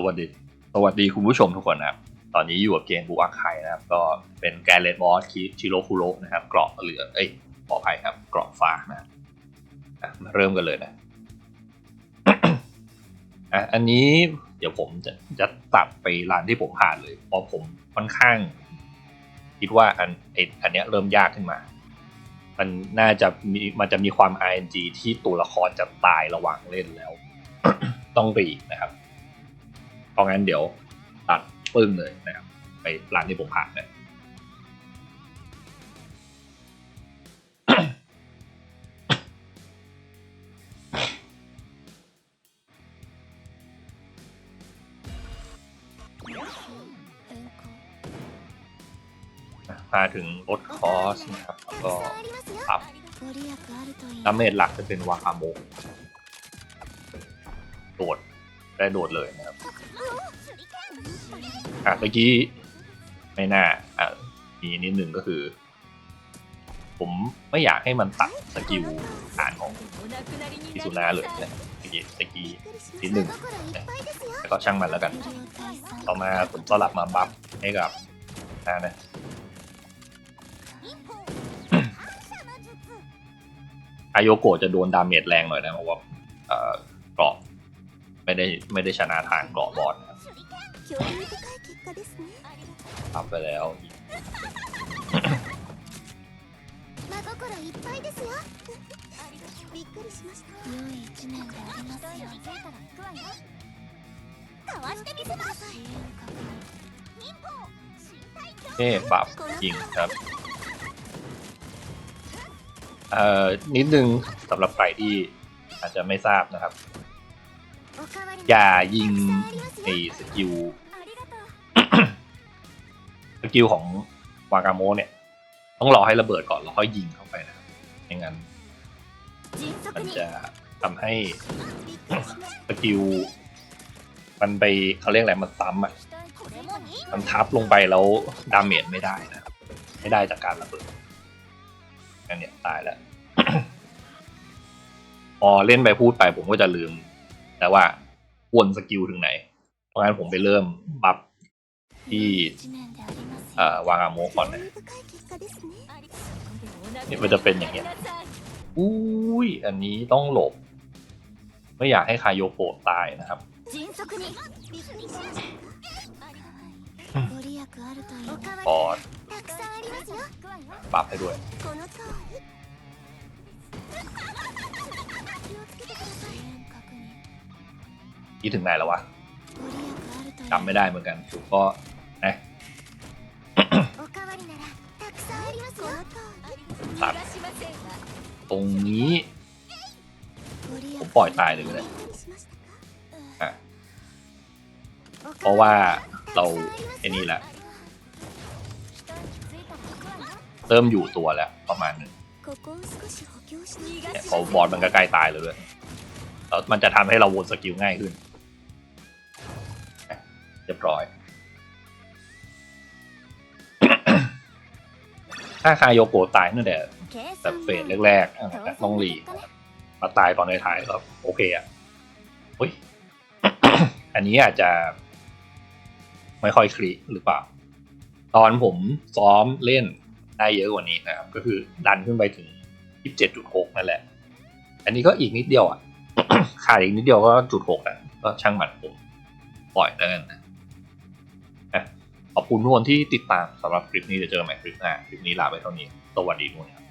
สวัสดี สวัสดีคุณผู้ชมทุกคนนะครับ ตอนนี้อยู่กับเกมบูอาคายนะครับ ก็เป็นแกนเลดบอสคิชิโรคุโรนะครับ เกราะเหลืองเอ้ยขออภัยครับ เกราะฟ้านะมาเริ่มกันเลยนะอะอันนี้เดี๋ยวผมจะจะตัดไปร้านที่ผมผ่านเลยเพราะผมค่อนข้าง คิดว่าอันไออันเนี้ยเริ่มยากขึ้นมา มันน่าจะมีมันจะมีความ RNG ที่ตัวละครจะตายระหว่างเล่นแล้ว ต้องรีนะครับ ราะงั้นเดี๋ยวตัดปึ้งเลยนะครับ ไปร้านที่ผมผ่านนะมาถึงรถคอร์สนะครับแล้วก็อัพดาเมจหลักจะเป็นวาคาโมะโดด ได้โดดเลยนะครับอะเมื่อกี้ไม่น่าอะมีนิดหนึ่งก็คือ ผมไม่อยากให้มันตัดสกิลฐานของพิซุนาเลยนะเมื่อกี้ตะกี้นิดหนึ่งนะแต่ก็ช่างมันแล้วกัน ต่อมาผมสลับมาบัฟให้กับนานะอายโยโกะจะโดนดาเมจแรงหน่อยนะเพราะว่าเอ่อเกราะ ไม่ได้ไม่ได้ชนะทางเกาะบอลครับทำไปแล้วเท่บับจริงครับเอ่อนิดนึงสำหรับใครที่อาจจะไม่ทราบนะครับ อย่ายิงไอ้สกิลสกิลของวากาโมเนี่ย ต้องรอให้ระเบิดก่อนแล้วค่อยยิงเข้าไปนะครับไม่งั้นมันจะทำให้สกิลมันไปเขาเรียกอะไรมันซ้ำอะมันทับลงไปแล้วดาเมจไม่ได้นะไม่ได้จากการระเบิดอันเนี้ยตายแล้วพอเล่นไปพูดไปผมก็จะลืม แต่ว่าควรสกิลถึงไหน เพราะงั้นผมไปเริ่มปรับที่วางอาโมก่อนนะนี่มันจะเป็นอย่างเงี้ยอุ้ยอันนี้ต้องหลบ ไม่อยากให้คาโยโปตายนะครับปอดปรับให้ด้วย คิดถึงไหนแล้ววะจำไม่ได้เหมือนกันก็นะตัดตรงนี้ผมปล่อยตายเลยเลยเพราะว่าเราไอ้นี่แหละ เริ่มอยู่ตัวแล้วประมาณนึงเนี่ยพอบอสมันก็ใกล้ตายเลยด้วยแล้วมันจะทำให้เราวนสกิลง่ายขึ้น เรียบร้อย ถ้าคายโยโกะตายตั้งแต่แบบเฟสแรกๆอะต้องรีมาตายตอนในท้ายๆก็โอเคอะอุ้ยอันนี้อาจจะ ไม่ค่อยคลิหรือเปล่า ตอนผมซ้อมเล่นได้เยอะกว่านี้นะครับ ก็คือดันขึ้นไปถึง 27.6 นั่นแหละ อันนี้ก็อีกนิดเดียวอะขาดอีกนิดเดียวก็จุดหกอะก็ช่างมันผมปล่อยแล้วกันนะ คุณทุกคนที่ติดตามสำหรับคลิปนี้เดี๋ยวเจอกันใหม่คลิปหน้า คลิปนี้ลาไปเท่านี้ สวัสดีทุกคนครับ